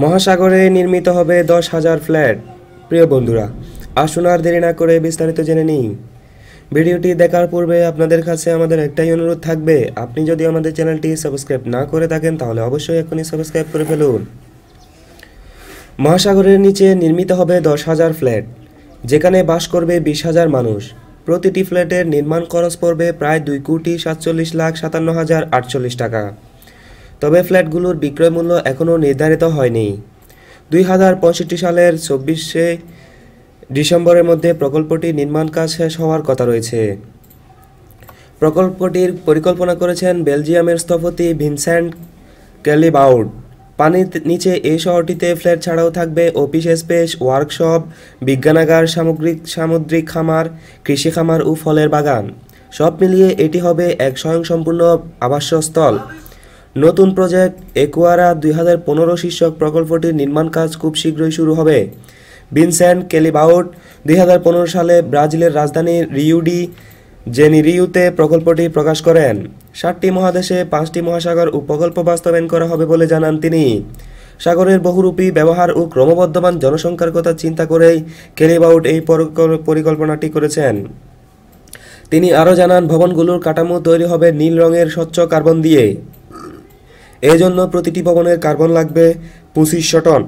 মহাসাগরে নির্মিত হবে দশ হাজার ফ্ল্যাট। প্রিয় বন্ধুরা, আসুন আর দেরি না করে বিস্তারিত জেনে নিই। ভিডিওটি দেখার পূর্বে আপনাদের কাছে আমাদের একটাই অনুরোধ থাকবে, আপনি যদি আমাদের চ্যানেলটি সাবস্ক্রাইব না করে থাকেন, তাহলে অবশ্যই এখনই সাবস্ক্রাইব করে ফেলুন। মহাসাগরের নিচে নির্মিত হবে দশ হাজার ফ্ল্যাট, যেখানে বাস করবে বিশ হাজার মানুষ। প্রতিটি ফ্ল্যাটের নির্মাণ খরচ পড়বে প্রায় দুই কোটি সাতচল্লিশ লাখ সাতান্ন হাজার আটচল্লিশ টাকা। তবে ফ্ল্যাটগুলোর বিক্রয় মূল্য এখনও নির্ধারিত হয়নি। দুই হাজার পঁয়ষট্টি সালের চব্বিশে ডিসেম্বরের মধ্যে প্রকল্পটি নির্মাণ কাজ শেষ হওয়ার কথা রয়েছে। প্রকল্পটির পরিকল্পনা করেছেন বেলজিয়ামের স্থপতি ভিনসেন্ট ক্যালিবাউড। পানির নিচে এই শহরটিতে ফ্ল্যাট ছাড়াও থাকবে অফিস স্পেস, ওয়ার্কশপ, বিজ্ঞানাগার, সামগ্রিক, সামুদ্রিক খামার, কৃষি খামার ও ফলের বাগান। সব মিলিয়ে এটি হবে এক স্বয়ংসম্পূর্ণ আবাসস্থল। নতুন প্রজেক্ট একুয়ারা দুই হাজার পনেরো শীর্ষক প্রকল্পটির নির্মাণ কাজ খুব শীঘ্রই শুরু হবে। ভিনসেন্ট কেলিবাউট দুই হাজার পনেরো সালে ব্রাজিলের রাজধানী রিউডি জেনিরিউতে প্রকল্পটি প্রকাশ করেন। সাতটি মহাদেশে পাঁচটি মহাসাগর ও প্রকল্প বাস্তবায়ন করা হবে বলে জানান তিনি। সাগরের বহুরূপী ব্যবহার ও ক্রমবর্ধমান জনসংখ্যার কথা চিন্তা করেই কেলিবাউট এই পরিকল্পনাটি করেছেন। তিনি আরও জানান, ভবনগুলোর কাঠামো তৈরি হবে নীল রঙের স্বচ্ছ কার্বন দিয়ে। এই জন্য প্রতিটি ভবনের কার্বন লাগবে পঁচিশশো টন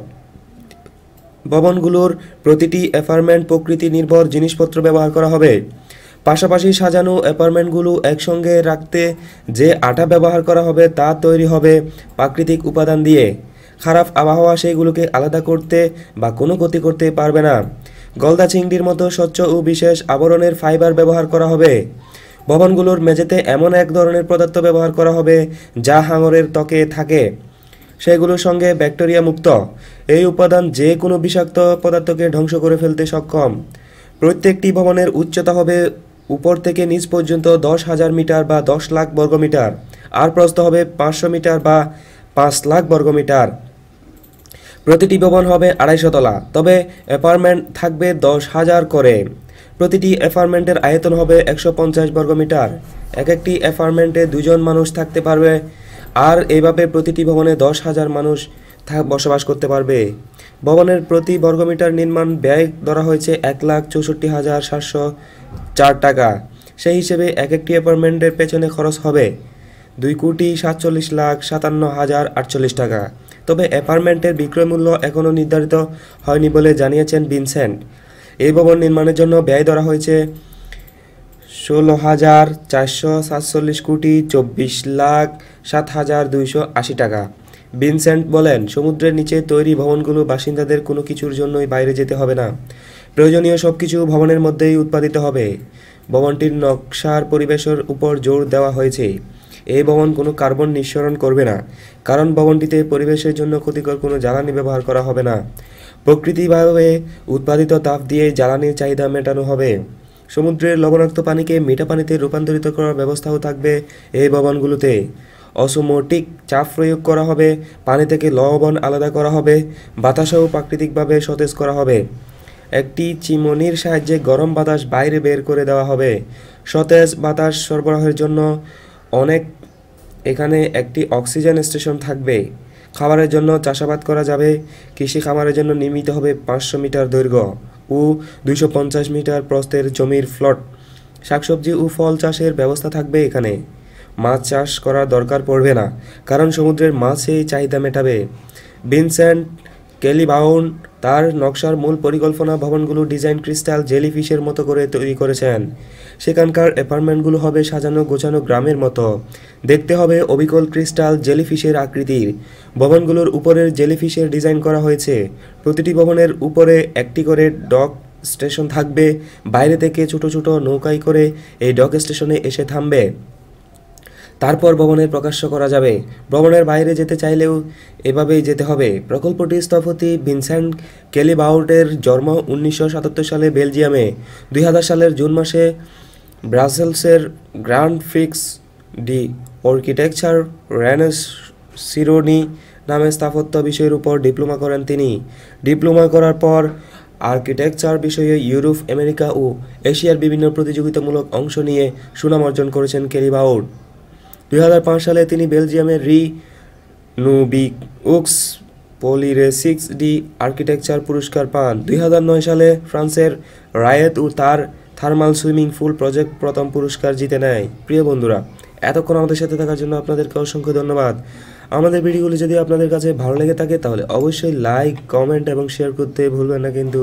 ভবনগুলোর প্রতিটি অ্যাপার্টমেন্ট প্রকৃতি নির্ভর জিনিসপত্র ব্যবহার করা হবে। পাশাপাশি সাজানো অ্যাপার্টমেন্টগুলো একসঙ্গে রাখতে যে আটা ব্যবহার করা হবে তা তৈরি হবে প্রাকৃতিক উপাদান দিয়ে। খারাপ আবহাওয়া সেইগুলোকে আলাদা করতে বা কোনো ক্ষতি করতে পারবে না। গলদা চিংড়ির মতো স্বচ্ছ ও বিশেষ আবরণের ফাইবার ব্যবহার করা হবে। ভবনগুলোর মেঝেতে এমন এক ধরনের পদার্থ ব্যবহার করা হবে যা হাঙরের ত্বকে থাকে। সেগুলোর সঙ্গে ব্যাকটেরিয়া মুক্ত। এই উপাদান যে কোনো বিষাক্ত পদার্থকে ধ্বংস করে ফেলতে সক্ষম। প্রত্যেকটি ভবনের উচ্চতা হবে উপর থেকে নিচ পর্যন্ত দশ হাজার মিটার বা দশ লাখ বর্গমিটার। আর প্রস্থ হবে পাঁচশো মিটার বা পাঁচ লাখ বর্গমিটার। প্রতিটি ভবন হবে আড়াইশো তলা। তবে অ্যাপার্টমেন্ট থাকবে দশ হাজার করে। প্রতিটি অ্যাপার্টমেন্টের আয়তন হবে একশো পঞ্চাশ বর্গমিটার। এক একটি অ্যাপার্টমেন্টে দুজন মানুষ থাকতে পারবে, আর এইভাবে প্রতিটি ভবনে দশ হাজার মানুষ বসবাস করতে পারবে। ভবনের প্রতি বর্গমিটার নির্মাণ ব্যয় ধরা হয়েছে এক লাখ চৌষট্টি হাজার সাতশো চার টাকা। সেই হিসেবে এক একটি অ্যাপার্টমেন্টের পেছনে খরচ হবে দুই কোটি সাতচল্লিশ লাখ সাতান্ন হাজার আটচল্লিশ টাকা। তবে অ্যাপার্টমেন্টের বিক্রয় মূল্য এখনও নির্ধারিত হয়নি বলে জানিয়েছেন ভিনসেন্ট। এই ভবন নির্মাণের জন্য ব্যয় ধরা হয়েছে ষোলো হাজার চারশো সাতচল্লিশ কোটি চব্বিশ লাখ সাত হাজার দুইশো আশি টাকা। ভিনসেন্ট বলেন, সমুদ্রের নিচে তৈরি ভবনগুলো বাসিন্দাদের কোনো কিছুর জন্যই বাইরে যেতে হবে না। প্রয়োজনীয় সব কিছু ভবনের মধ্যেই উৎপাদিত হবে। ভবনটির নকশার পরিবেশের উপর জোর দেওয়া হয়েছে। এই ভবন কোনো কার্বন নিঃসরণ করবে না, কারণ ভবনটিতে পরিবেশের জন্য ক্ষতিকর কোনো জ্বালানি ব্যবহার করা হবে না। প্রকৃতিভাবে উৎপাদিত তাপ দিয়ে জ্বালানির চাহিদা মেটানো হবে। সমুদ্রের লবণাক্ত পানিকে মিঠা পানিতে রূপান্তরিত করার ব্যবস্থাও থাকবে এই ভবনগুলোতে। অসমোটিক চাপ প্রয়োগ করা হবে, পানি থেকে লবণ আলাদা করা হবে, বাতাসও প্রাকৃতিকভাবে সতেজ করা হবে। একটি চিমনির সাহায্যে গরম বাতাস বাইরে বের করে দেওয়া হবে। সতেজ বাতাস সরবরাহের জন্য অনেক এখানে একটি অক্সিজেন স্টেশন থাকবে। খাবারের জন্য চাষাবাদ করা যাবে। কৃষি খামারের জন্য নির্মিত হবে পাঁচশো মিটার দৈর্ঘ্য ও দুইশো পঞ্চাশ মিটার প্রস্তের জমির ফ্লট। শাকসবজি ও ফল চাষের ব্যবস্থা থাকবে এখানে। মাছ চাষ করার দরকার পড়বে না, কারণ সমুদ্রের মাছে চাহিদা মেটাবে। ভিনসেন্ট কেলিবাউন তার নকশার মূল পরিকল্পনা ভবনগুলো ডিজাইন ক্রিস্টাল জেলিফিশের মতো করে তৈরি করেছেন। সেখানকার অ্যাপার্টমেন্টগুলো হবে সাজানো গোছানো গ্রামের মতো। দেখতে হবে অবিকল ক্রিস্টাল জেলিফিশের আকৃতির। ভবনগুলোর উপরের জেলিফিশের ডিজাইন করা হয়েছে। প্রতিটি ভবনের উপরে একটি করে ডক স্টেশন থাকবে। বাইরে থেকে ছোট ছোট নৌকায় করে এই ডক স্টেশনে এসে থামবে। তারপর ভবনের প্রকাশ্য করা যাবে। ভবনের বাইরে যেতে চাইলেও এভাবেই যেতে হবে। প্রকল্পটির স্থপতি ভিনসেন্ট কেলিবাউটের জন্ম উনিশশো সাতাত্তর সালে বেলজিয়ামে। দুই হাজার সালের জুন মাসে ব্রাসেলসের গ্র্যান্ড ফিক্স ডি আর্কিটেকচার রেনেস সিরোনি নামে স্থাপত্য বিষয়ের উপর ডিপ্লোমা করেন তিনি। ডিপ্লোমা করার পর আর্কিটেকচার বিষয়ে ইউরোপ, আমেরিকা ও এশিয়ার বিভিন্ন প্রতিযোগিতামূলক অংশ নিয়ে সুনাম অর্জন করেছেন কেলিবাউট। পাঁচ সালে তিনি বেলজিয়ামের রি নুবিক উক্স পলিরেসিক্স ডি আর্কিটেকচার পুরস্কার পান। দুই হাজার নয় সালে ফ্রান্সের রায়েত ও তার থার্মাল সুইমিং পুল প্রজেক্ট প্রথম পুরস্কার জিতে নেয়। প্রিয় বন্ধুরা, এতক্ষণ আমাদের সাথে থাকার জন্য আপনাদেরকে অসংখ্য ধন্যবাদ। আমাদের ভিডিওগুলি যদি আপনাদের কাছে ভালো লেগে থাকে, তাহলে অবশ্যই লাইক, কমেন্ট এবং শেয়ার করতে ভুলবেন না কিন্তু।